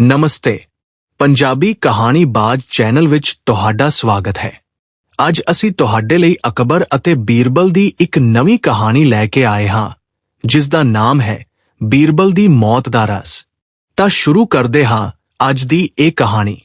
ਨਮਸਤੇ। ਪੰਜਾਬੀ ਕਹਾਣੀ ਬਾਜ ਚੈਨਲ ਵਿੱਚ ਤੁਹਾਡਾ ਸਵਾਗਤ ਹੈ। ਅੱਜ ਅਸੀਂ ਤੁਹਾਡੇ ਲਈ ਅਕਬਰ ਅਤੇ ਬੀਰਬਲ ਦੀ ਇੱਕ ਨਵੀਂ ਕਹਾਣੀ ਲੈ ਕੇ ਆਏ ਹਾਂ ਜਿਸ ਦਾ ਨਾਮ ਹੈ ਬੀਰਬਲ ਦੀ ਮੌਤ ਦਾ ਰਸ। ਤਾਂ ਸ਼ੁਰੂ ਕਰਦੇ ਹਾਂ ਅੱਜ ਦੀ ਇਹ ਕਹਾਣੀ।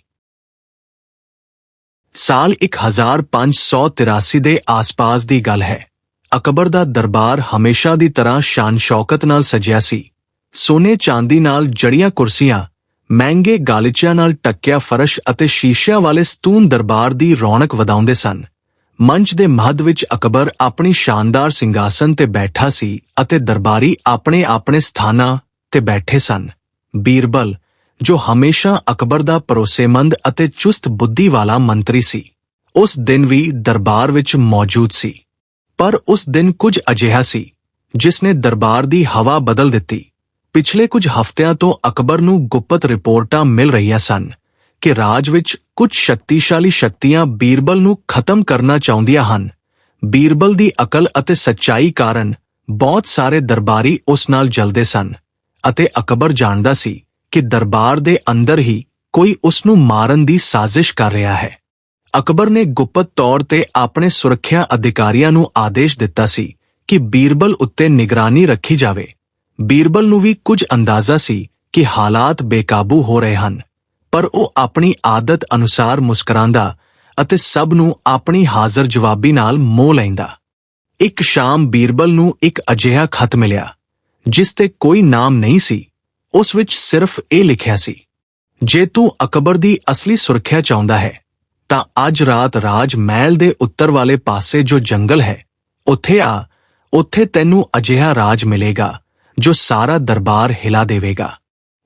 ਸਾਲ 1583 ਦੇ ਆਸ-ਪਾਸ ਦੀ ਗੱਲ ਹੈ। ਅਕਬਰ ਦਾ ਦਰਬਾਰ ਹਮੇਸ਼ਾ ਦੀ ਤਰ੍ਹਾਂ ਸ਼ਾਨ ਸ਼ੌਕਤ ਨਾਲ ਸਜਿਆ ਸੀ। ਸੋਨੇ ਚਾਂਦੀ ਨਾਲ ਜੜੀਆਂ ਕੁਰਸੀਆਂ ਮਹਿੰਗੇ ਗਾਲੀਚਿਆਂ ਨਾਲ ਟੱਕਿਆ ਫਰਸ਼ ਅਤੇ ਸ਼ੀਸ਼ਿਆਂ ਵਾਲੇ ਸਤੂਨ ਦਰਬਾਰ ਦੀ ਰੌਣਕ ਵਧਾਉਂਦੇ ਸਨ। ਮੰਚ ਦੇ ਮੱਧ ਵਿੱਚ ਅਕਬਰ ਆਪਣੀ ਸ਼ਾਨਦਾਰ ਸਿੰਘਾਸਨ ਤੇ ਬੈਠਾ ਸੀ ਅਤੇ ਦਰਬਾਰੀ ਆਪਣੇ ਆਪਣੇ ਸਥਾਨਾਂ ਤੇ ਬੈਠੇ ਸਨ। ਬੀਰਬਲ, ਜੋ ਹਮੇਸ਼ਾ ਅਕਬਰ ਦਾ ਭਰੋਸੇਮੰਦ ਅਤੇ ਚੁਸਤ ਬੁੱਧੀ ਵਾਲਾ ਮੰਤਰੀ ਸੀ, ਉਸ ਦਿਨ ਵੀ ਦਰਬਾਰ ਵਿੱਚ ਮੌਜੂਦ ਸੀ। ਪਰ ਉਸ ਦਿਨ ਕੁਝ ਅਜਿਹਾ ਸੀ, ਜਿਸ ਨੇ ਦਰਬਾਰ ਦੀ ਹਵਾ ਬਦਲ ਦਿੱਤੀ। ਪਿਛਲੇ ਕੁਝ ਹਫ਼ਤਿਆਂ ਤੋਂ ਅਕਬਰ ਨੂੰ ਗੁਪਤ ਰਿਪੋਰਟਾਂ ਮਿਲ ਰਹੀਆਂ ਸਨ ਕਿ ਰਾਜ ਵਿੱਚ ਕੁਝ ਸ਼ਕਤੀਸ਼ਾਲੀ ਸ਼ਕਤੀਆਂ ਬੀਰਬਲ ਨੂੰ ਖਤਮ ਕਰਨਾ ਚਾਹੁੰਦੀਆਂ ਹਨ। ਬੀਰਬਲ ਦੀ ਅਕਲ ਅਤੇ ਸੱਚਾਈ ਕਾਰਨ ਬਹੁਤ ਸਾਰੇ ਦਰਬਾਰੀ ਉਸ ਨਾਲ ਜਲਦੇ ਸਨ ਅਤੇ ਅਕਬਰ ਜਾਣਦਾ ਸੀ ਕਿ ਦਰਬਾਰ ਦੇ ਅੰਦਰ ਹੀ ਕੋਈ ਉਸ ਨੂੰ ਮਾਰਨ ਦੀ ਸਾਜ਼ਿਸ਼ ਕਰ ਰਿਹਾ ਹੈ। ਅਕਬਰ ਨੇ ਗੁਪਤ ਤੌਰ ਤੇ ਆਪਣੇ ਸੁਰੱਖਿਆ ਅਧਿਕਾਰੀਆਂ ਨੂੰ ਆਦੇਸ਼ ਦਿੱਤਾ ਸੀ ਕਿ ਬੀਰਬਲ ਉੱਤੇ ਨਿਗਰਾਨੀ ਰੱਖੀ ਜਾਵੇ। ਬੀਰਬਲ ਨੂੰ ਵੀ ਕੁਝ ਅੰਦਾਜ਼ਾ ਸੀ ਕਿ ਹਾਲਾਤ ਬੇਕਾਬੂ ਹੋ ਰਹੇ ਹਨ, ਪਰ ਉਹ ਆਪਣੀ ਆਦਤ ਅਨੁਸਾਰ ਮੁਸਕਰਾਂਦਾ ਅਤੇ ਸਭ ਨੂੰ ਆਪਣੀ ਹਾਜ਼ਰ ਜਵਾਬੀ ਨਾਲ ਮੋਹ ਲੈਂਦਾ। ਇੱਕ ਸ਼ਾਮ ਬੀਰਬਲ ਨੂੰ ਇੱਕ ਅਜਿਹਾ ਖਤ ਮਿਲਿਆ, ਜਿਸ ਤੇ ਕੋਈ ਨਾਮ ਨਹੀਂ ਸੀ, ਉਸ ਵਿੱਚ ਸਿਰਫ ਇਹ ਲਿਖਿਆ ਸੀ, ਜੇ ਤੂੰ ਅਕਬਰ ਦੀ ਅਸਲੀ ਸੁਰੱਖਿਆ ਚਾਹੁੰਦਾ ਹੈ, ਤਾਂ ਅੱਜ ਰਾਤ ਰਾਜ ਮਹਿਲ ਦੇ ਉੱਤਰ ਵਾਲੇ ਪਾਸੇ ਜੋ ਜੰਗਲ ਹੈ, ਉੱਥੇ ਆ, ਉੱਥੇ ਤੈਨੂੰ ਅਜਿਹਾ ਰਾਜ ਮਿਲੇਗਾ। ਜੋ ਸਾਰਾ ਦਰਬਾਰ ਹਿਲਾ ਦੇਵੇਗਾ।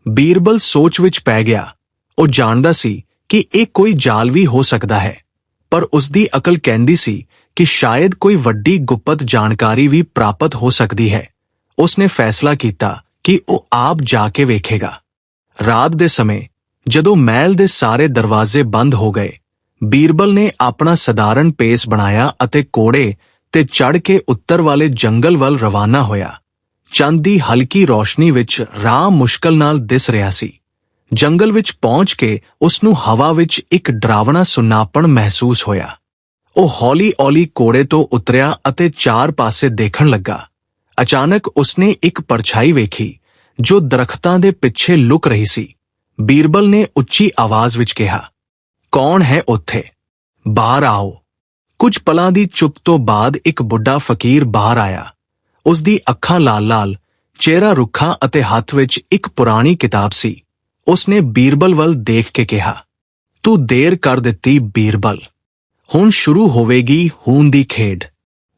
ਬੀਰਬਲ ਸੋਚ ਵਿੱਚ ਪੈ ਗਿਆ। ਉਹ ਜਾਣਦਾ ਸੀ ਕਿ ਇਹ ਕੋਈ ਜਾਲ ਵੀ ਹੋ ਸਕਦਾ ਹੈ। ਪਰ ਉਸ ਦੀ ਅਕਲ ਕਹਿੰਦੀ ਸੀ ਕਿ ਸ਼ਾਇਦ ਕੋਈ ਵੱਡੀ ਗੁਪਤ ਜਾਣਕਾਰੀ ਵੀ ਪ੍ਰਾਪਤ ਹੋ ਸਕਦੀ ਹੈ। ਉਸ ਨੇ ਫੈਸਲਾ ਕੀਤਾ ਕਿ ਉਹ ਆਪ ਜਾ ਕੇ ਵੇਖੇਗਾ। ਰਾਤ ਦੇ ਸਮੇਂ, ਜਦੋਂ ਮਹਿਲ ਦੇ ਸਾਰੇ ਦਰਵਾਜ਼ੇ ਬੰਦ ਹੋ ਗਏ, ਬੀਰਬਲ ਨੇ ਆਪਣਾ ਸਧਾਰਨ ਪੇਸ ਬਣਾਇਆ ਅਤੇ ਕੋੜੇ ਤੇ ਚੜ ਕੇ ਉੱਤਰ ਵਾਲੇ ਜੰਗਲ ਵੱਲ ਰਵਾਨਾ ਹੋਇਆ। ਚੰਦ ਦੀ ਹਲਕੀ ਰੋਸ਼ਨੀ ਵਿੱਚ ਰਾਹ ਮੁਸ਼ਕਲ ਨਾਲ ਦਿਸ ਰਿਹਾ ਸੀ। ਜੰਗਲ ਵਿੱਚ ਪਹੁੰਚ ਕੇ ਉਸ ਨੂੰ ਹਵਾ ਵਿੱਚ ਇੱਕ ਡਰਾਵਣਾ ਸੁਨਾਪਣ ਮਹਿਸੂਸ ਹੋਇਆ। ਉਹ ਹੌਲੀ-ਹੌਲੀ ਕੋੜੇ ਤੋਂ ਉਤਰਿਆ ਅਤੇ ਚਾਰ ਪਾਸੇ ਦੇਖਣ ਲੱਗਾ। ਅਚਾਨਕ ਉਸਨੇ ਇੱਕ ਪਰਛਾਈ ਵੇਖੀ, ਜੋ ਦਰਖਤਾਂ ਦੇ ਪਿੱਛੇ ਲੁਕ ਰਹੀ ਸੀ। ਬੀਰਬਲ ਨੇ ਉੱਚੀ ਆਵਾਜ਼ ਵਿੱਚ ਕਿਹਾ, ਕੌਣ ਹੈ ਉੱਥੇ? ਬਾਹਰ ਆਓ। ਕੁਝ ਪਲਾਂ ਦੀ ਚੁੱਪ ਤੋਂ ਬਾਅਦ ਇੱਕ ਬੁੱਢਾ ਫਕੀਰ ਬਾਹਰ ਆਇਆ। ਉਸ ਦੀ ਅੱਖਾਂ ਲਾਲ-ਲਾਲ ਚਿਹਰਾ ਰੁੱਖਾ ਅਤੇ ਹੱਥ ਵਿੱਚ ਇੱਕ ਪੁਰਾਣੀ ਕਿਤਾਬ ਸੀ। ਉਸ ਨੇ ਬੀਰਬਲ ਵੱਲ ਦੇਖ ਕੇ ਕਿਹਾ, ਤੂੰ ਦੇਰ ਕਰ ਦਿੱਤੀ ਬੀਰਬਲ। ਹੁਣ ਸ਼ੁਰੂ ਹੋਵੇਗੀ ਹੂਨ ਦੀ ਖੇਡ।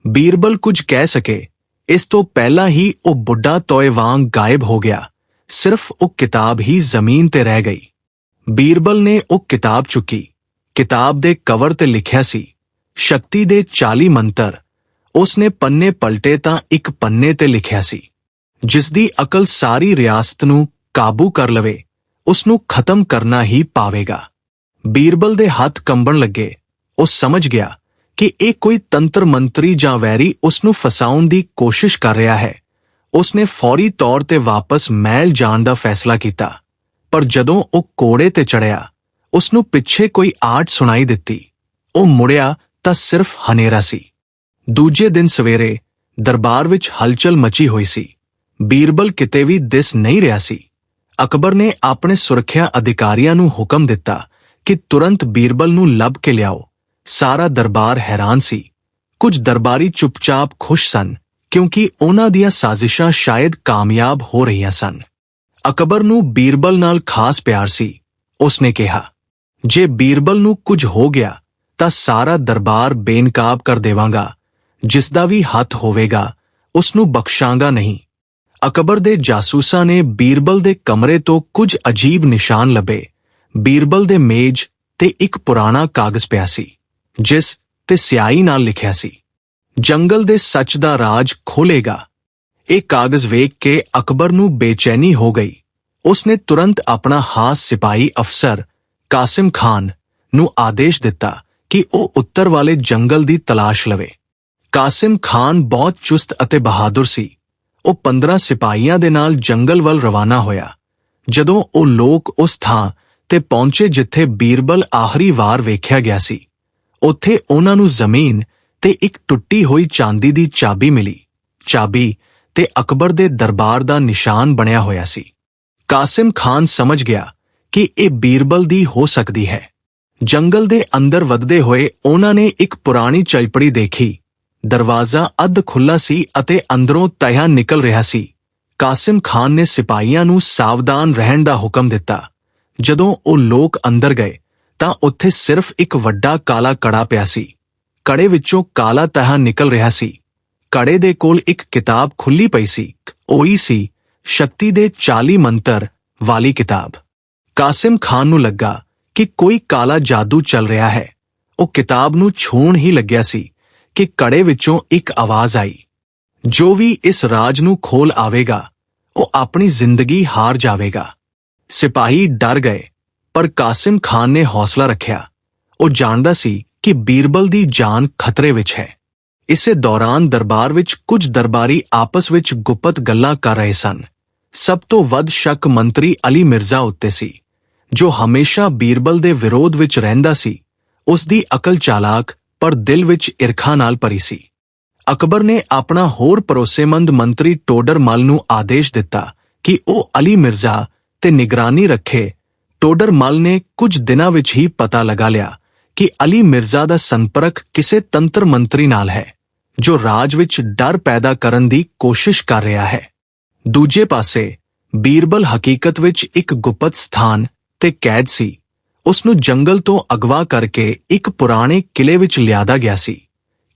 ਬੀਰਬਲ ਕੁਝ ਕਹਿ ਸਕੇ। ਇਸ ਤੋਂ ਪਹਿਲਾਂ ਹੀ ਉਹ ਬੁੱਢਾ ਤੋਏ ਵਾਂਗ ਗਾਇਬ ਹੋ ਗਿਆ। ਸਿਰਫ ਉਹ ਕਿਤਾਬ ਹੀ ਜ਼ਮੀਨ ਤੇ ਰਹਿ ਗਈ। ਬੀਰਬਲ ਨੇ ਉਹ ਕਿਤਾਬ ਚੁੱਕੀ। ਕਿਤਾਬ ਦੇ ਕਵਰ ਤੇ ਲਿਖਿਆ ਸੀ, ਸ਼ਕਤੀ ਦੇ 40 ਮੰਤਰ। ਉਸ ਨੇ ਪੰਨੇ ਪਲਟੇ ਤਾਂ ਇੱਕ ਪੰਨੇ ਤੇ ਲਿਖਿਆ ਸੀ ਜਿਸ ਦੀ ਅਕਲ ਸਾਰੀ ਰਿਆਸਤ ਨੂੰ ਕਾਬੂ ਕਰ ਲਵੇ ਉਸ ਨੂੰ ਖਤਮ ਕਰਨਾ ਹੀ ਪਾਵੇਗਾ। ਬੀਰਬਲ ਦੇ ਹੱਥ ਕੰਬਣ ਲੱਗੇ, ਉਹ ਸਮਝ ਗਿਆ ਕਿ ਇਹ ਕੋਈ ਤੰਤਰ ਮੰਤਰੀ ਜਾਂ ਵੈਰੀ ਉਸ ਨੂੰ ਫਸਾਉਣ ਦੀ ਕੋਸ਼ਿਸ਼ ਕਰ ਰਿਹਾ ਹੈ। ਉਸ ਨੇ ਫੌਰੀ ਤੌਰ ਤੇ ਵਾਪਸ ਮਹਿਲ ਜਾਣ ਦਾ ਫੈਸਲਾ ਕੀਤਾ, ਪਰ ਜਦੋਂ ਉਹ ਕੋੜੇ ਤੇ ਚੜਿਆ ਉਸ ਨੂੰ ਪਿੱਛੇ ਕੋਈ ਆਟ ਸੁਣਾਈ ਦਿੱਤੀ। ਉਹ ਮੁੜਿਆ ਤਾਂ ਸਿਰਫ ਹਨੇਰਾ ਸੀ। ਦੂਜੇ ਦਿਨ ਸਵੇਰੇ ਦਰਬਾਰ ਵਿੱਚ ਹਲਚਲ ਮਚੀ ਹੋਈ ਸੀ। ਬੀਰਬਲ ਕਿਤੇ ਵੀ ਦਿਸ ਨਹੀਂ ਰਿਹਾ ਸੀ। ਅਕਬਰ ਨੇ ਆਪਣੇ ਸੁਰੱਖਿਆ ਅਧਿਕਾਰੀਆਂ ਨੂੰ ਹੁਕਮ ਦਿੱਤਾ ਕਿ ਤੁਰੰਤ ਬੀਰਬਲ ਨੂੰ ਲੱਭ ਕੇ ਲਿਆਓ। ਸਾਰਾ ਦਰਬਾਰ ਹੈਰਾਨ ਸੀ। ਕੁਝ ਦਰਬਾਰੀ ਚੁੱਪਚਾਪ ਖੁਸ਼ ਸਨ, ਕਿਉਂਕਿ ਉਹਨਾਂ ਦੀਆਂ ਸਾਜ਼ਿਸ਼ਾਂ ਸ਼ਾਇਦ ਕਾਮਯਾਬ ਹੋ ਰਹੀਆਂ ਸਨ। ਅਕਬਰ ਨੂੰ ਬੀਰਬਲ ਨਾਲ ਖਾਸ ਪਿਆਰ ਸੀ। ਉਸਨੇ ਕਿਹਾ, ਜੇ ਬੀਰਬਲ ਨੂੰ ਕੁਝ ਹੋ ਗਿਆ, ਤਾਂ ਸਾਰਾ ਦਰਬਾਰ ਬੇਨਕਾਬ ਕਰ ਦੇਵਾਂਗਾ। ਜਿਸ ਦਾ ਵੀ ਹੱਥ ਹੋਵੇਗਾ ਉਸ ਨੂੰ ਬਖਸ਼ਾਂਗਾ ਨਹੀਂ। ਅਕਬਰ ਦੇ ਜਾਸੂਸਾਂ ਨੇ ਬੀਰਬਲ ਦੇ ਕਮਰੇ ਤੋਂ ਕੁਝ ਅਜੀਬ ਨਿਸ਼ਾਨ ਲੱਭੇ। ਬੀਰਬਲ ਦੇ ਮੇਜ਼ ਤੇ ਇੱਕ ਪੁਰਾਣਾ ਕਾਗਜ਼ ਪਿਆ ਸੀ, ਜਿਸ ਤੇ ਸਿਆਹੀ ਨਾਲ ਲਿਖਿਆ ਸੀ, ਜੰਗਲ ਦੇ ਸੱਚ ਦਾ ਰਾਜ ਖੋਲੇਗਾ ਇਹ ਕਾਗਜ਼ ਵੇਖ ਕੇ ਅਕਬਰ ਨੂੰ ਬੇਚੈਨੀ ਹੋ ਗਈ। ਉਸਨੇ ਤੁਰੰਤ ਆਪਣਾ ਹਾਸ ਸਿਪਾਹੀ ਅਫਸਰ ਕਾਸਿਮ ਖਾਨ ਨੂੰ ਆਦੇਸ਼ ਦਿੱਤਾ ਕਿ ਉਹ ਉੱਤਰ ਵਾਲੇ ਜੰਗਲ ਦੀ ਤਲਾਸ਼ ਲਵੇ। ਕਾਸਿਮ ਖਾਨ ਬਹੁਤ ਚੁਸਤ ਅਤੇ ਬਹਾਦਰ ਸੀ। ਉਹ 15 ਸਿਪਾਹੀਆਂ ਦੇ ਨਾਲ ਜੰਗਲ ਵੱਲ ਰਵਾਨਾ ਹੋਇਆ। ਜਦੋਂ ਉਹ ਲੋਕ ਉਸ ਥਾਂ ਤੇ ਪਹੁੰਚੇ ਜਿੱਥੇ ਬੀਰਬਲ ਆਖਰੀ ਵਾਰ ਵੇਖਿਆ ਗਿਆ ਸੀ। ਉੱਥੇ ਉਹਨਾਂ ਨੂੰ ਜ਼ਮੀਨ ਤੇ ਇੱਕ ਟੁੱਟੀ ਹੋਈ ਚਾਂਦੀ ਦੀ ਚਾਬੀ ਮਿਲੀ। ਚਾਬੀ ਤੇ ਅਕਬਰ ਦੇ ਦਰਬਾਰ ਦਾ ਨਿਸ਼ਾਨ ਬਣਿਆ ਹੋਇਆ ਸੀ। ਕਾਸਿਮ ਖਾਨ ਸਮਝ ਗਿਆ ਕਿ ਇਹ ਬੀਰਬਲ ਦੀ ਹੋ ਸਕਦੀ ਹੈ। ਜੰਗਲ ਦੇ ਅੰਦਰ ਵੱਧਦੇ ਹੋਏ ਉਹਨਾਂ ਨੇ ਇੱਕ ਪੁਰਾਣੀ ਚਲਪੜੀ ਦੇਖੀ। ਦਰਵਾਜ਼ਾ ਅੱਧ ਖੁੱਲਾ ਸੀ ਅਤੇ ਅੰਦਰੋਂ ਤਹਿਆ ਨਿਕਲ ਰਿਹਾ ਸੀ। ਕਾਸਿਮ ਖਾਨ ਨੇ ਸਿਪਾਹੀਆਂ ਨੂੰ ਸਾਵਧਾਨ ਰਹਿਣ ਦਾ ਹੁਕਮ ਦਿੱਤਾ। ਜਦੋਂ ਉਹ ਲੋਕ ਅੰਦਰ ਗਏ, ਤਾਂ ਉੱਥੇ ਸਿਰਫ ਇੱਕ ਵੱਡਾ ਕਾਲਾ ਕੜਾ ਪਿਆ ਸੀ। ਕੜੇ ਵਿੱਚੋਂ ਕਾਲਾ ਤਹਾ ਨਿਕਲ ਰਿਹਾ ਸੀ। ਕੜੇ ਦੇ ਕੋਲ ਇੱਕ ਕਿਤਾਬ ਖੁੱਲੀ ਪਈ ਸੀ। ਉਹੀ ਸੀ, ਸ਼ਕਤੀ ਦੇ 40 ਮੰਤਰ ਵਾਲੀ ਕਿਤਾਬ। ਕਾਸਿਮ ਖਾਨ ਨੂੰ ਲੱਗਾ ਕਿ ਕੋਈ ਕਾਲਾ ਜਾਦੂ ਚੱਲ ਰਿਹਾ ਹੈ। ਉਹ ਕਿਤਾਬ ਨੂੰ ਛੂਣ ਹੀ ਲੱਗਿਆ ਸੀ। ਕਿ ਕੜੇ ਵਿੱਚੋਂ ਇੱਕ ਆਵਾਜ਼ ਆਈ। ਜੋ ਵੀ ਇਸ ਰਾਜ ਨੂੰ ਖੋਲ ਆਵੇਗਾ, ਉਹ ਆਪਣੀ ਜ਼ਿੰਦਗੀ ਹਾਰ ਜਾਵੇਗਾ। ਸਿਪਾਹੀ ਡਰ ਗਏ, ਪਰ ਕਾਸਿਮ ਖਾਨ ਨੇ ਹੌਸਲਾ ਰੱਖਿਆ। ਉਹ ਜਾਣਦਾ ਸੀ ਕਿ ਬੀਰਬਲ ਦੀ ਜਾਨ ਖਤਰੇ ਵਿੱਚ ਹੈ। ਇਸੇ ਦੌਰਾਨ ਦਰਬਾਰ ਵਿੱਚ ਕੁਝ ਦਰਬਾਰੀ ਆਪਸ ਵਿੱਚ ਗੁਪਤ ਗੱਲਾਂ ਕਰ ਰਹੇ ਸਨ। ਸਭ ਤੋਂ ਵੱਧ ਸ਼ੱਕ ਮੰਤਰੀ ਅਲੀ ਮਿਰਜ਼ਾ ਉੱਤੇ ਸੀ, ਜੋ ਹਮੇਸ਼ਾ ਬੀਰਬਲ ਦੇ ਵਿਰੋਧ ਵਿੱਚ ਰਹਿੰਦਾ ਸੀ। ਉਸ ਦੀ ਅਕਲ ਚਾਲਾਕ ਪਰ ਦਿਲ ਵਿੱਚ ਈਰਖਾ ਨਾਲ ਭਰੀ ਸੀ। ਅਕਬਰ ਨੇ ਆਪਣਾ ਹੋਰ ਭਰੋਸੇਮੰਦ ਮੰਤਰੀ ਟੋਡਰਮਲ ਨੂੰ ਆਦੇਸ਼ ਦਿੱਤਾ ਕਿ ਉਹ ਅਲੀ ਮਿਰਜ਼ਾ ਤੇ ਨਿਗਰਾਨੀ ਰੱਖੇ। ਟੋਡਰਮਲ ਨੇ ਕੁਝ ਦਿਨਾਂ ਵਿੱਚ ਹੀ ਪਤਾ ਲਗਾ ਲਿਆ ਕਿ ਅਲੀ ਮਿਰਜ਼ਾ ਦਾ ਸੰਪਰਕ ਕਿਸੇ ਤੰਤਰ ਮੰਤਰੀ ਨਾਲ ਹੈ, ਜੋ ਰਾਜ ਵਿੱਚ ਡਰ ਪੈਦਾ ਕਰਨ ਦੀ ਕੋਸ਼ਿਸ਼ ਕਰ ਰਿਹਾ ਹੈ। ਦੂਜੇ ਪਾਸੇ, ਬੀਰਬਲ ਹਕੀਕਤ ਵਿੱਚ ਇੱਕ ਗੁਪਤ ਸਥਾਨ ਤੇ ਕੈਦ ਸੀ। ਉਸ ਨੂੰ ਜੰਗਲ ਤੋਂ ਅਗਵਾ ਕਰਕੇ ਇੱਕ ਪੁਰਾਣੇ ਕਿਲੇ ਵਿੱਚ ਲਿਆਦਾ ਗਿਆ ਸੀ।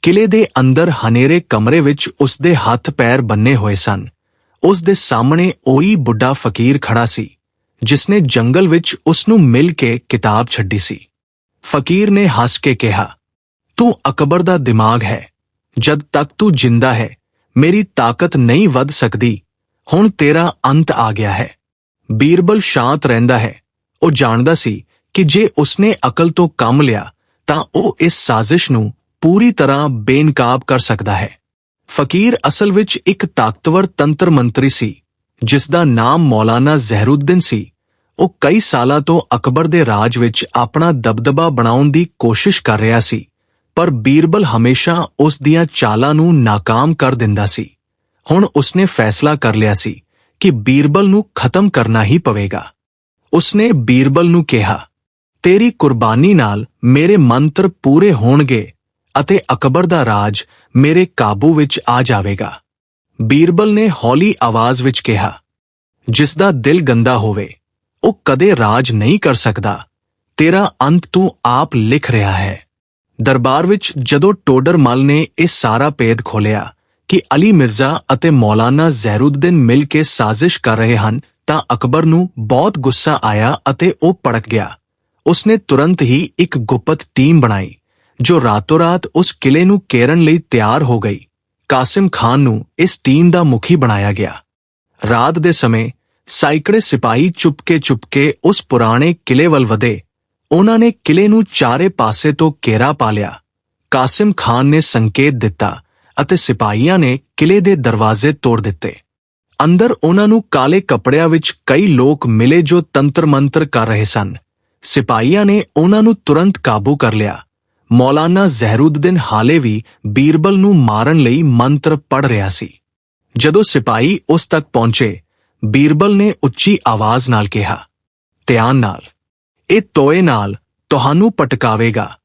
ਕਿਲੇ ਦੇ ਅੰਦਰ ਹਨੇਰੇ ਕਮਰੇ ਵਿੱਚ ਉਸ ਦੇ ਹੱਥ ਪੈਰ ਬੰਨੇ ਹੋਏ ਸਨ। ਉਸ ਦੇ ਸਾਹਮਣੇ ਉਹੀ ਬੁੱਢਾ ਫਕੀਰ ਖੜਾ ਸੀ, ਜਿਸਨੇ ਜੰਗਲ ਵਿੱਚ ਉਸ ਨੂੰ ਮਿਲ ਕੇ ਕਿਤਾਬ ਛੱਡੀ ਸੀ। ਫਕੀਰ ਨੇ ਹੱਸ ਕੇ ਕਿਹਾ, ਤੂੰ ਅਕਬਰ ਦਾ ਦਿਮਾਗ ਹੈ। ਜਦ ਤੱਕ ਤੂੰ ਜਿੰਦਾ ਹੈ, ਮੇਰੀ ਤਾਕਤ ਨਹੀਂ ਵੱਧ ਸਕਦੀ। ਹੁਣ ਤੇਰਾ ਅੰਤ ਆ ਗਿਆ ਹੈ। ਬੀਰਬਲ ਸ਼ਾਂਤ ਰਹਿੰਦਾ ਹੈ। ਉਹ ਜਾਣਦਾ ਸੀ ਕਿ ਜੇ ਉਸਨੇ ਅਕਲ ਤੋਂ ਕੰਮ ਲਿਆ, ਤਾਂ ਉਹ ਇਸ ਸਾਜ਼ਿਸ਼ ਨੂੰ ਪੂਰੀ ਤਰ੍ਹਾਂ ਬੇਨਕਾਬ ਕਰ ਸਕਦਾ ਹੈ। ਫਕੀਰ ਅਸਲ ਵਿੱਚ ਇੱਕ ਤਾਕਤਵਰ ਤੰਤਰ ਮੰਤਰੀ ਸੀ, ਜਿਸ ਦਾ ਨਾਮ ਮੌਲਾਨਾ ਜ਼ਹਿਰਉদ্দিন ਸੀ। ਉਹ ਕਈ ਸਾਲਾਂ ਤੋਂ ਅਕਬਰ ਦੇ ਰਾਜ ਵਿੱਚ ਆਪਣਾ ਦਬਦਬਾ ਬਣਾਉਣ ਦੀ ਕੋਸ਼ਿਸ਼ ਕਰ ਰਿਹਾ ਸੀ, ਪਰ ਬੀਰਬਲ ਹਮੇਸ਼ਾ ਉਸ ਦੀਆਂ ਚਾਲਾਂ ਨੂੰ ناکਾਮ ਕਰ ਦਿੰਦਾ ਸੀ। ਹੁਣ ਉਸਨੇ ਫੈਸਲਾ ਕਰ ਲਿਆ ਸੀ ਕਿ ਬੀਰਬਲ ਨੂੰ ਖਤਮ ਕਰਨਾ ਹੀ ਪਵੇਗਾ। ਉਸਨੇ ਬੀਰਬਲ ਨੂੰ ਕਿਹਾ ਤੇਰੀ ਕੁਰਬਾਨੀ ਨਾਲ ਮੇਰੇ ਮੰਤਰ ਪੂਰੇ ਹੋਣਗੇ ਅਤੇ ਅਕਬਰ ਦਾ ਰਾਜ ਮੇਰੇ ਕਾਬੂ ਵਿੱਚ ਆ ਜਾਵੇਗਾ। ਬੀਰਬਲ ਨੇ ਹੌਲੀ ਆਵਾਜ਼ ਵਿੱਚ ਕਿਹਾ ਜਿਸ ਦਾ ਦਿਲ ਗੰਦਾ ਹੋਵੇ, ਉਹ ਕਦੇ ਰਾਜ ਨਹੀਂ ਕਰ ਸਕਦਾ। ਤੇਰਾ ਅੰਤ ਤੂੰ ਆਪ ਲਿਖ ਰਿਹਾ ਹੈ। ਦਰਬਾਰ ਵਿੱਚ ਜਦੋਂ ਟੋਡਰਮਲ ਨੇ ਇਹ ਸਾਰਾ ਭੇਦ ਖੋਲਿਆ ਕਿ ਅਲੀ ਮਿਰਜ਼ਾ ਅਤੇ ਮੌਲਾਨਾ ਜ਼ੈਰੁद्दीन ਮਿਲ ਕੇ ਸਾਜ਼ਿਸ਼ ਕਰ ਰਹੇ ਹਨ, ਤਾਂ ਅਕਬਰ ਨੂੰ ਬਹੁਤ ਗੁੱਸਾ ਆਇਆ ਅਤੇ ਉਹ ਪੜਕ ਗਿਆ। ਉਸਨੇ ਤੁਰੰਤ ਹੀ ਇੱਕ ਗੁਪਤ ਟੀਮ ਬਣਾਈ, ਜੋ ਰਾਤੋਂ ਰਾਤ ਉਸ ਕਿਲੇ ਨੂੰ ਕੇਰਨ ਲਈ ਤਿਆਰ ਹੋ ਗਈ। ਕਾਸਿਮ ਖਾਨ ਨੂੰ ਇਸ ਟੀਮ ਦਾ ਮੁਖੀ ਬਣਾਇਆ ਗਿਆ। ਰਾਤ ਦੇ ਸਮੇਂ, ਸਾਈਕੜੇ ਸਿਪਾਹੀ ਚੁਪਕੇ ਚੁਪਕੇ ਉਸ ਪੁਰਾਣੇ ਕਿਲੇ ਵੱਲ ਵਧੇ। ਉਹਨਾਂ ਨੇ ਕਿਲੇ ਨੂੰ ਚਾਰੇ ਪਾਸੇ ਤੋਂ ਘੇਰਾ ਪਾ ਲਿਆ। ਕਾਸਿਮ ਖਾਨ ਨੇ ਸੰਕੇਤ ਦਿੱਤਾ ਅਤੇ ਸਿਪਾਹੀਆਂ ਨੇ ਕਿਲੇ ਦੇ ਦਰਵਾਜ਼ੇ ਤੋੜ ਦਿੱਤੇ। ਅੰਦਰ ਉਹਨਾਂ ਨੂੰ ਕਾਲੇ ਕੱਪੜਿਆਂ ਵਿੱਚ ਕਈ ਲੋਕ ਮਿਲੇ ਜੋ ਤੰਤਰ ਮੰਤਰ ਕਰ ਰਹੇ ਸਨ। ਸਿਪਾਹੀਆਂ ਨੇ ਉਹਨਾਂ ਨੂੰ ਤੁਰੰਤ ਕਾਬੂ ਕਰ ਲਿਆ। ਮੌਲਾਨਾ ਜ਼ਹਿਰਉদ্দিন ਹਾਲੇ ਵੀ ਬੀਰਬਲ ਨੂੰ ਮਾਰਨ ਲਈ ਮੰਤਰ ਪੜ ਰਿਹਾ ਸੀ। ਜਦੋਂ ਸਿਪਾਹੀ ਉਸ ਤੱਕ ਪਹੁੰਚੇ, ਬੀਰਬਲ ਨੇ ਉੱਚੀ ਆਵਾਜ਼ ਨਾਲ ਕਿਹਾ, ਧਿਆਨ ਨਾਲ, ਇਹ ਤੋਏ ਨਾਲ ਤੁਹਾਨੂੰ ਪਟਕਾਵੇਗਾ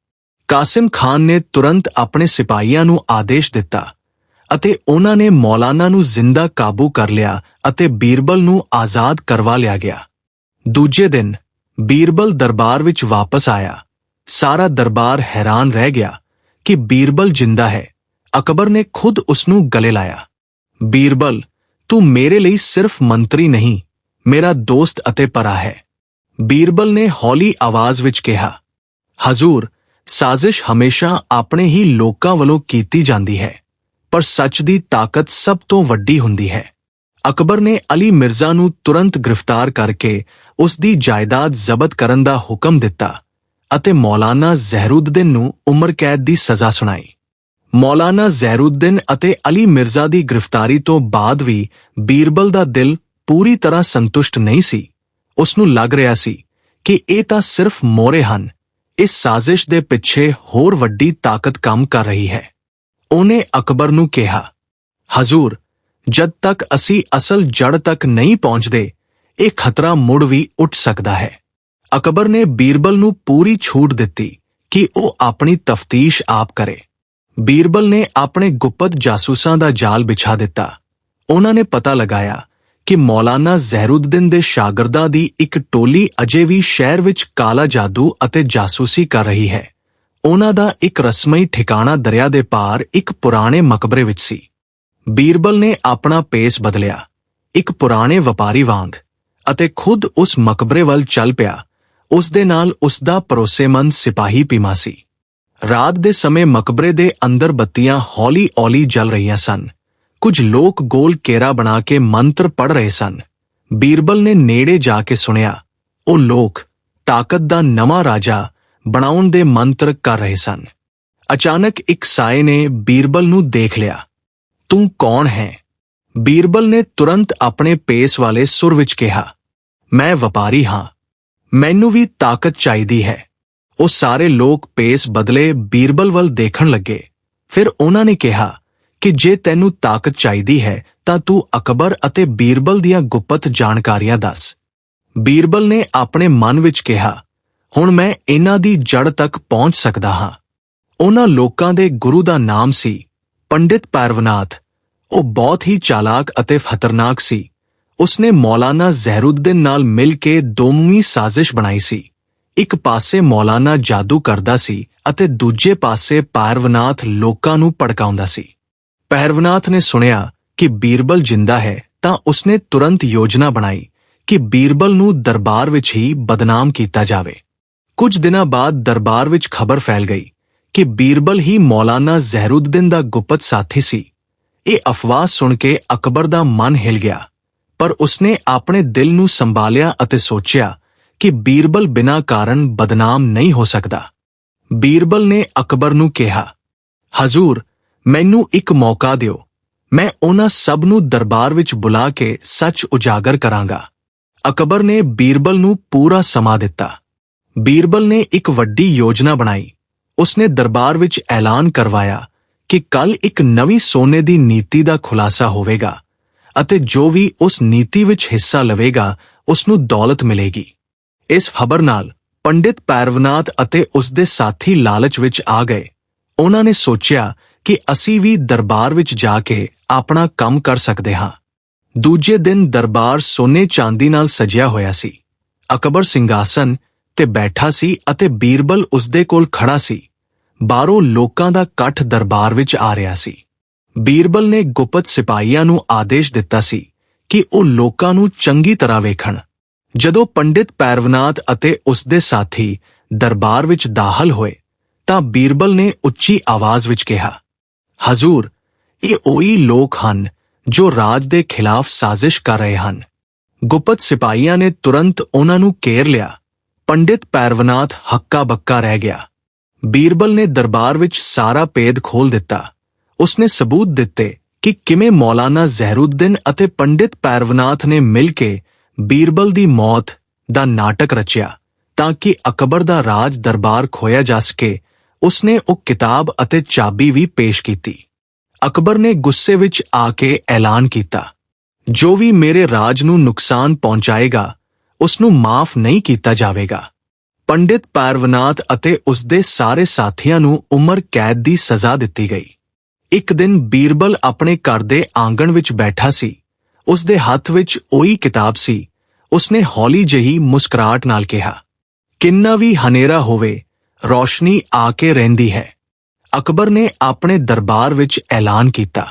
ਕਾਸਿਮ ਖਾਨ ਨੇ ਤੁਰੰਤ ਆਪਣੇ ਸਿਪਾਹੀਆਂ ਨੂੰ ਆਦੇਸ਼ ਦਿੱਤਾ ਅਤੇ ਉਹਨਾਂ ਨੇ ਮੌਲਾਨਾ ਨੂੰ ਜ਼ਿੰਦਾ ਕਾਬੂ ਕਰ ਲਿਆ ਅਤੇ ਬੀਰਬਲ ਨੂੰ ਆਜ਼ਾਦ ਕਰਵਾ ਲਿਆ ਗਿਆ। ਦੂਜੇ ਦਿਨ ਬੀਰਬਲ ਦਰਬਾਰ ਵਿੱਚ ਵਾਪਸ ਆਇਆ। ਸਾਰਾ ਦਰਬਾਰ ਹੈਰਾਨ ਰਹਿ ਗਿਆ ਕਿ ਬੀਰਬਲ ਜਿੰਦਾ ਹੈ। ਅਕਬਰ ਨੇ ਖੁਦ ਉਸ ਨੂੰ ਗਲੇ ਲਾਇਆ। ਬੀਰਬਲ, ਤੂੰ ਮੇਰੇ ਲਈ ਸਿਰਫ ਮੰਤਰੀ ਨਹੀਂ, ਮੇਰਾ ਦੋਸਤ ਅਤੇ ਪਰਾ ਹੈ। ਬੀਰਬਲ ਨੇ ਹੌਲੀ ਆਵਾਜ਼ ਵਿੱਚ ਕਿਹਾ, ਹਜ਼ੂਰ, ਸਾਜ਼ਿਸ਼ ਹਮੇਸ਼ਾ ਆਪਣੇ ਹੀ ਲੋਕਾਂ ਵੱਲੋਂ ਕੀਤੀ ਜਾਂਦੀ ਹੈ, ਪਰ ਸੱਚ ਦੀ ਤਾਕਤ ਸਭ ਤੋਂ ਵੱਡੀ ਹੁੰਦੀ ਹੈ। ਅਕਬਰ ਨੇ ਅਲੀ ਮਿਰਜ਼ਾ ਨੂੰ ਤੁਰੰਤ ਗ੍ਰਿਫਤਾਰ ਕਰਕੇ ਉਸ ਦੀ ਜਾਇਦਾਦ ਜ਼ਬਤ ਕਰਨ ਦਾ ਹੁਕਮ ਦਿੱਤਾ ਅਤੇ ਮੌਲਾਨਾ ਜ਼ਹਿਰਉদ্দিন ਨੂੰ ਉਮਰ ਕੈਦ ਦੀ ਸਜ਼ਾ ਸੁਣਾਈ। ਮੌਲਾਨਾ ਜ਼ਹਿਰਉদ্দিন ਅਤੇ ਅਲੀ ਮਿਰਜ਼ਾ ਦੀ ਗ੍ਰਿਫਤਾਰੀ ਤੋਂ ਬਾਅਦ ਵੀ ਬੀਰਬਲ ਦਾ ਦਿਲ ਪੂਰੀ ਤਰ੍ਹਾਂ ਸੰਤੁਸ਼ਟ ਨਹੀਂ ਸੀ। ਉਸ ਨੂੰ ਲੱਗ ਰਿਹਾ ਸੀ ਕਿ ਇਹ ਤਾਂ ਸਿਰਫ ਮੋਰੇ ਹਨ। ਇਸ ਸਾਜ਼ਿਸ਼ ਦੇ ਪਿੱਛੇ ਹੋਰ ਵੱਡੀ ਤਾਕਤ ਕੰਮ ਕਰ ਰਹੀ ਹੈ। ਉਹਨੇ ਅਕਬਰ ਨੂੰ ਕਿਹਾ, ਹਜ਼ੂਰ ਜਦ ਤੱਕ ਅਸੀਂ ਅਸਲ ਜੜ ਤੱਕ ਨਹੀਂ ਪਹੁੰਚਦੇ, ਇਹ ਖਤਰਾ ਮੁੜ ਵੀ ਉੱਠ ਸਕਦਾ ਹੈ। ਅਕਬਰ ਨੇ ਬੀਰਬਲ ਨੂੰ ਪੂਰੀ ਛੂਟ ਦਿੱਤੀ ਕਿ ਉਹ ਆਪਣੀ ਤਫਤੀਸ਼ ਆਪ ਕਰੇ। ਬੀਰਬਲ ਨੇ ਆਪਣੇ ਗੁਪਤ ਜਾਸੂਸਾਂ ਦਾ ਜਾਲ ਵਿਛਾ ਦਿੱਤਾ। ਉਹਨਾਂ ਨੇ ਪਤਾ ਲਗਾਇਆ ਕਿ ਮੌਲਾਨਾ ਜ਼ਹਿਰਉদ্দিন ਦੇ ਸ਼ਾਗਰਦਾਂ ਦੀ ਇੱਕ ਟੋਲੀ ਅਜੇ ਵੀ ਸ਼ਹਿਰ ਵਿੱਚ ਕਾਲਾ ਜਾਦੂ ਅਤੇ ਜਾਸੂਸੀ ਕਰ ਰਹੀ ਹੈ। ਉਹਨਾਂ ਦਾ ਇੱਕ ਰਸਮਈ ਠਿਕਾਣਾ ਦਰਿਆ ਦੇ ਪਾਰ ਇੱਕ ਪੁਰਾਣੇ ਮਕਬਰੇ ਵਿੱਚ ਸੀ। ਬੀਰਬਲ ਨੇ ਆਪਣਾ ਪੇਸ ਬਦਲਿਆ। ਇੱਕ ਪੁਰਾਣੇ ਵਪਾਰੀ ਵਾਂਗ ਅਤੇ ਖੁਦ ਉਸ ਮਕਬਰੇ ਵੱਲ ਚੱਲ ਪਿਆ। ਉਸ ਦੇ ਨਾਲ ਉਸ ਦਾ ਭਰੋਸੇਮੰਦ ਸਿਪਾਹੀ ਪੀਮਾ ਸੀ। ਰਾਤ ਦੇ ਸਮੇਂ ਮਕਬਰੇ ਦੇ ਅੰਦਰ ਬੱਤੀਆਂ ਹੌਲੀ-ਹੌਲੀ ਜਲ ਰਹੀਆਂ ਸਨ। ਕੁਝ ਲੋਕ ਗੋਲ ਕੇਰਾ ਬਣਾ ਕੇ ਮੰਤਰ ਪੜ ਰਹੇ ਸਨ। ਬੀਰਬਲ ਨੇ ਨੇੜੇ ਜਾ ਕੇ ਸੁਣਿਆ, ਉਹ ਲੋਕ ਤਾਕਤ ਦਾ ਨਵਾਂ ਰਾਜਾ ਬਣਾਉਣ ਦੇ ਮੰਤਰ ਕਰ ਰਹੇ ਸਨ। ਅਚਾਨਕ ਇੱਕ ਸਾਏ ਨੇ ਬੀਰਬਲ ਨੂੰ ਦੇਖ ਲਿਆ। ਤੂੰ ਕੌਣ ਹੈ? ਬੀਰਬਲ ਨੇ ਤੁਰੰਤ ਆਪਣੇ ਪੇਸ ਵਾਲੇ ਸੁਰ ਵਿੱਚ ਕਿਹਾ, ਮੈਂ ਵਪਾਰੀ ਹਾਂ। ਮੈਨੂੰ ਵੀ ਤਾਕਤ ਚਾਹੀਦੀ ਹੈ। ਉਹ ਸਾਰੇ ਲੋਕ ਪੇਸ ਬਦਲੇ ਬੀਰਬਲ ਵੱਲ ਦੇਖਣ ਲੱਗੇ। ਫਿਰ ਉਹਨਾਂ ਨੇ ਕਿਹਾ ਕਿ ਜੇ ਤੈਨੂੰ ਤਾਕਤ ਚਾਹੀਦੀ ਹੈ, ਤਾਂ ਤੂੰ ਅਕਬਰ ਅਤੇ ਬੀਰਬਲ ਦੀਆਂ ਗੁਪਤ ਜਾਣਕਾਰੀਆਂ ਦੱਸ। ਬੀਰਬਲ ਨੇ ਆਪਣੇ ਮਨ ਵਿੱਚ ਕਿਹਾ, ਹੁਣ ਮੈਂ ਇਹਨਾਂ ਦੀ ਜੜ ਤੱਕ ਪਹੁੰਚ ਸਕਦਾ ਹਾਂ। ਉਹਨਾਂ ਲੋਕਾਂ ਦੇ ਗੁਰੂ ਦਾ ਨਾਮ ਸੀ ਪੰਡਿਤ ਪੈਰਵਨਾਥ, ਉਹ ਬਹੁਤ ਹੀ ਚਾਲਾਕ ਅਤੇ ਖਤਰਨਾਕ ਸੀ। ਉਸਨੇ ਮੌਲਾਨਾ ਜ਼ਹਿਰਉদ্দিন ਨਾਲ ਮਿਲ ਕੇ ਦੋਮੂਵੀ ਸਾਜ਼ਿਸ਼ ਬਣਾਈ ਸੀ। ਇੱਕ ਪਾਸੇ ਮੌਲਾਨਾ ਜਾਦੂ ਕਰਦਾ ਸੀ ਅਤੇ ਦੂਜੇ ਪਾਸੇ ਪੈਰਵਨਾਥ ਲੋਕਾਂ ਨੂੰ ਭੜਕਾਉਂਦਾ ਸੀ। ਪੈਰਵਨਾਥ ਨੇ ਸੁਣਿਆ ਕਿ ਬੀਰਬਲ ਜਿੰਦਾ ਹੈ ਤਾਂ ਉਸਨੇ ਤੁਰੰਤ ਯੋਜਨਾ ਬਣਾਈ ਕਿ ਬੀਰਬਲ ਨੂੰ ਦਰਬਾਰ ਵਿੱਚ ਹੀ ਬਦਨਾਮ ਕੀਤਾ ਜਾਵੇ। ਕੁਝ ਦਿਨਾਂ ਬਾਅਦ ਦਰਬਾਰ ਵਿੱਚ ਖਬਰ ਫੈਲ ਗਈ ਕਿ ਬੀਰਬਲ ਹੀ ਮੌਲਾਨਾ ਜ਼ਹਿਰਉদ্দিন ਦਾ ਗੁਪਤ ਸਾਥੀ ਸੀ। ਇਹ ਅਫਵਾਹ ਸੁਣ ਕੇ ਅਕਬਰ ਦਾ ਮਨ ਹਿਲ ਗਿਆ। ਪਰ ਉਸਨੇ ਆਪਣੇ ਦਿਲ ਨੂੰ ਸੰਭਾਲਿਆ ਅਤੇ ਸੋਚਿਆ ਕਿ ਬੀਰਬਲ ਬਿਨਾਂ ਕਾਰਨ ਬਦਨਾਮ ਨਹੀਂ ਹੋ ਸਕਦਾ। ਬੀਰਬਲ ਨੇ ਅਕਬਰ ਨੂੰ ਕਿਹਾ, ਹਜ਼ੂਰ, ਮੈਨੂੰ ਇੱਕ ਮੌਕਾ ਦਿਓ। ਮੈਂ ਉਹਨਾਂ ਸਭ ਨੂੰ ਦਰਬਾਰ ਵਿੱਚ ਬੁਲਾ ਕੇ ਸੱਚ ਉਜਾਗਰ ਕਰਾਂਗਾ। ਅਕਬਰ ਨੇ ਬੀਰਬਲ ਨੂੰ ਪੂਰਾ ਸਮਾਂ ਦਿੱਤਾ। ਬੀਰਬਲ ਨੇ ਇੱਕ ਵੱਡੀ ਯੋਜਨਾ ਬਣਾਈ। ਉਸਨੇ ਦਰਬਾਰ ਵਿੱਚ ਐਲਾਨ ਕਰਵਾਇਆ ਕਿ ਕੱਲ ਇੱਕ ਨਵੀਂ ਸੋਨੇ ਦੀ ਨੀਤੀ ਦਾ ਖੁਲਾਸਾ ਹੋਵੇਗਾ ਅਤੇ ਜੋ ਵੀ ਉਸ ਨੀਤੀ ਵਿੱਚ ਹਿੱਸਾ ਲਵੇਗਾ ਉਸ ਨੂੰ ਦੌਲਤ ਮਿਲੇਗੀ। ਇਸ ਖਬਰ ਨਾਲ ਪੰਡਿਤ ਪੈਰਵਨਾਥ ਅਤੇ ਉਸ ਦੇ ਸਾਥੀ ਲਾਲਚ ਵਿੱਚ ਆ ਗਏ। ਉਹਨਾਂ ਨੇ ਸੋਚਿਆ ਕਿ ਅਸੀਂ ਵੀ ਦਰਬਾਰ ਵਿੱਚ ਜਾ ਕੇ ਆਪਣਾ ਕੰਮ ਕਰ ਸਕਦੇ ਹਾਂ। ਦੂਜੇ ਦਿਨ ਦਰਬਾਰ ਸੋਨੇ ਚਾਂਦੀ ਨਾਲ ਸਜਿਆ ਹੋਇਆ ਸੀ। ਅਕਬਰ ਸਿੰਘਾਸਨ ਤੇ ਬੈਠਾ ਸੀ ਅਤੇ ਬੀਰਬਲ ਉਸਦੇ ਕੋਲ ਖੜਾ ਸੀ। ਬਾਹਰੋਂ ਲੋਕਾਂ ਦਾ ਇਕੱਠ ਦਰਬਾਰ ਵਿੱਚ ਆ ਰਿਹਾ ਸੀ। ਬੀਰਬਲ ਨੇ ਗੁਪਤ ਸਿਪਾਹੀਆਂ ਨੂੰ ਆਦੇਸ਼ ਦਿੱਤਾ ਸੀ ਕਿ ਉਹ ਲੋਕਾਂ ਨੂੰ ਚੰਗੀ ਤਰ੍ਹਾਂ ਵੇਖਣ। ਜਦੋਂ ਪੰਡਿਤ ਪੈਰਵਨਾਥ ਅਤੇ ਉਸਦੇ ਸਾਥੀ ਦਰਬਾਰ ਵਿੱਚ ਦਾਖਲ ਹੋਏ, ਤਾਂ ਬੀਰਬਲ ਨੇ ਉੱਚੀ ਆਵਾਜ਼ ਵਿੱਚ ਕਿਹਾ, ਹਜ਼ੂਰ, ਇਹ ਉਹੀ ਲੋਕ ਹਨ ਜੋ ਰਾਜ ਦੇ ਖਿਲਾਫ ਸਾਜ਼ਿਸ਼ ਕਰ ਰਹੇ ਹਨ। ਗੁਪਤ ਸਿਪਾਹੀਆਂ ਨੇ ਤੁਰੰਤ ਉਹਨਾਂ ਨੂੰ ਘੇਰ ਲਿਆ ਪੰਡਿਤ ਪੈਰਵਨਾਥ ਹੱਕਾ ਬੱਕਾ ਰਹਿ ਗਿਆ। ਬੀਰਬਲ ਨੇ ਦਰਬਾਰ ਵਿੱਚ ਸਾਰਾ ਪੇਦ ਖੋਲ ਦਿੱਤਾ। ਉਸਨੇ ਸਬੂਤ ਦਿੱਤੇ ਕਿ ਕਿਵੇਂ ਮੌਲਾਨਾ ਜ਼ਹਿਰੁद्दीन ਅਤੇ ਪੰਡਿਤ ਪੈਰਵਨਾਥ ਨੇ ਮਿਲ ਕੇ ਬੀਰਬਲ ਦੀ ਮੌਤ ਦਾ ਨਾਟਕ ਰਚਿਆ, ਤਾਂ ਕਿ ਅਕਬਰ ਦਾ ਰਾਜ ਦਰਬਾਰ ਖੋਇਆ ਜਾ ਸਕੇ। ਉਸਨੇ ਉਹ ਕਿਤਾਬ ਅਤੇ ਚਾਬੀ ਵੀ ਪੇਸ਼ ਕੀਤੀ। ਅਕਬਰ ਨੇ ਗੁੱਸੇ ਵਿੱਚ ਆ ਕੇ ਐਲਾਨ ਕੀਤਾ। ਜੋ ਵੀ ਮੇਰੇ ਰਾਜ ਨੂੰ ਨੁਕਸਾਨ ਪਹੁੰਚਾਏਗਾ ਉਸ ਨੂੰ ਮਾਫ ਨਹੀਂ ਕੀਤਾ ਜਾਵੇਗਾ। ਪੰਡਿਤ ਪਰਵਨਾਥ ਅਤੇ ਉਸ ਦੇ ਸਾਰੇ ਸਾਥੀਆਂ ਨੂੰ ਉਮਰ ਕੈਦ ਦੀ ਸਜ਼ਾ ਦਿੱਤੀ ਗਈ। ਇੱਕ ਦਿਨ ਬੀਰਬਲ ਆਪਣੇ ਘਰ ਦੇ ਆਂਗਣ ਵਿੱਚ ਬੈਠਾ ਸੀ। ਉਸ ਦੇ ਹੱਥ ਵਿੱਚ ਉਹੀ ਕਿਤਾਬ ਸੀ। ਉਸਨੇ ਹੌਲੀ ਜਿਹੀ ਮੁਸਕਰਾਹਟ ਨਾਲ ਕਿਹਾ, ਕਿੰਨਾ ਵੀ ਹਨੇਰਾ ਹੋਵੇ, ਰੋਸ਼ਨੀ ਆ ਕੇ ਰਹਿੰਦੀ ਹੈ। ਅਕਬਰ ਨੇ ਆਪਣੇ ਦਰਬਾਰ ਵਿੱਚ ਐਲਾਨ ਕੀਤਾ,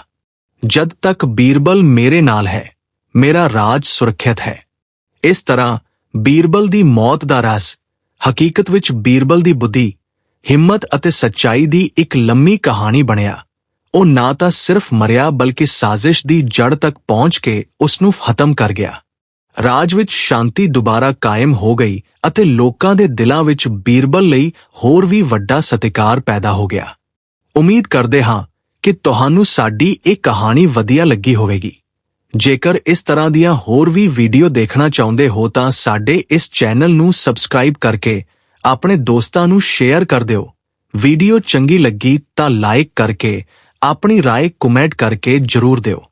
ਜਦ ਤੱਕ ਬੀਰਬਲ ਮੇਰੇ ਨਾਲ ਹੈ, ਮੇਰਾ ਰਾਜ ਸੁਰੱਖਿਅਤ ਹੈ। ਇਸ ਤਰ੍ਹਾਂ ਬੀਰਬਲ ਦੀ ਮੌਤ ਦਾ ਰਸ, ਹਕੀਕਤ ਵਿੱਚ ਬੀਰਬਲ ਦੀ ਬੁੱਧੀ, ਹਿੰਮਤ ਅਤੇ ਸੱਚਾਈ ਦੀ ਇੱਕ ਲੰਮੀ ਕਹਾਣੀ ਬਣਿਆ। ਉਹ ਨਾ ਤਾਂ ਸਿਰਫ ਮਰਿਆ ਬਲਕਿ ਸਾਜ਼ਿਸ਼ ਦੀ ਜੜ ਤੱਕ ਪਹੁੰਚ ਕੇ ਉਸ ਨੂੰ ਖਤਮ ਕਰ ਗਿਆ। ਰਾਜ ਵਿੱਚ ਸ਼ਾਂਤੀ ਦੁਬਾਰਾ ਕਾਇਮ ਹੋ ਗਈ ਅਤੇ ਲੋਕਾਂ ਦੇ ਦਿਲਾਂ ਵਿੱਚ ਬੀਰਬਲ ਲਈ ਹੋਰ ਵੀ ਵੱਡਾ ਸਤਿਕਾਰ ਪੈਦਾ ਹੋ ਗਿਆ। ਉਮੀਦ ਕਰਦੇ ਹਾਂ ਕਿ ਤੁਹਾਨੂੰ ਸਾਡੀ ਇਹ ਕਹਾਣੀ ਵਧੀਆ ਲੱਗੀ ਹੋਵੇਗੀ। ਜੇਕਰ ਇਸ ਤਰ੍ਹਾਂ ਦੀਆਂ ਹੋਰ ਵੀ ਵੀਡੀਓ ਦੇਖਣਾ ਚਾਹੁੰਦੇ ਹੋ ਤਾਂ ਸਾਡੇ ਇਸ ਚੈਨਲ ਨੂੰ ਸਬਸਕ੍ਰਾਈਬ ਕਰਕੇ ਆਪਣੇ ਦੋਸਤਾਂ ਨੂੰ ਸ਼ੇਅਰ ਕਰ ਦਿਓ ਵੀਡੀਓ ਚੰਗੀ ਲੱਗੀ ਤਾਂ ਲਾਈਕ ਕਰਕੇ ਆਪਣੀ رائے ਕਮੈਂਟ ਕਰਕੇ ਜਰੂਰ ਦਿਓ